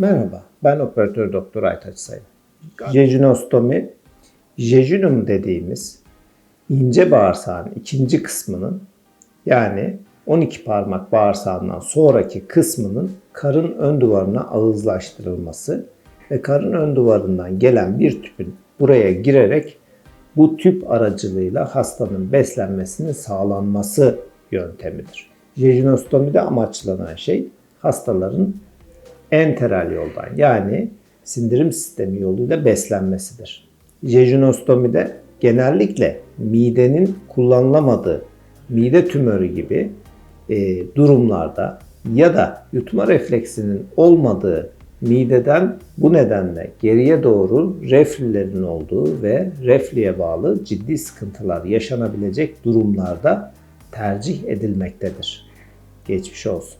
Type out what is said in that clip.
Merhaba, ben operatör doktor Aytaç Sayın. Jejinostomi, jejunum dediğimiz ince bağırsağın ikinci kısmının yani 12 parmak bağırsağından sonraki kısmının karın ön duvarına ağızlaştırılması ve karın ön duvarından gelen bir tüpün buraya girerek bu tüp aracılığıyla hastanın beslenmesinin sağlanması yöntemidir. Jejunostomide amaçlanan şey hastaların enteral yoldan yani sindirim sistemi yoluyla beslenmesidir. Jejunostomide genellikle midenin kullanılamadığı mide tümörü gibi e, durumlarda ya da yutma refleksinin olmadığı mideden bu nedenle geriye doğru reflülerin olduğu ve reflüye bağlı ciddi sıkıntılar yaşanabilecek durumlarda tercih edilmektedir. Geçmiş olsun.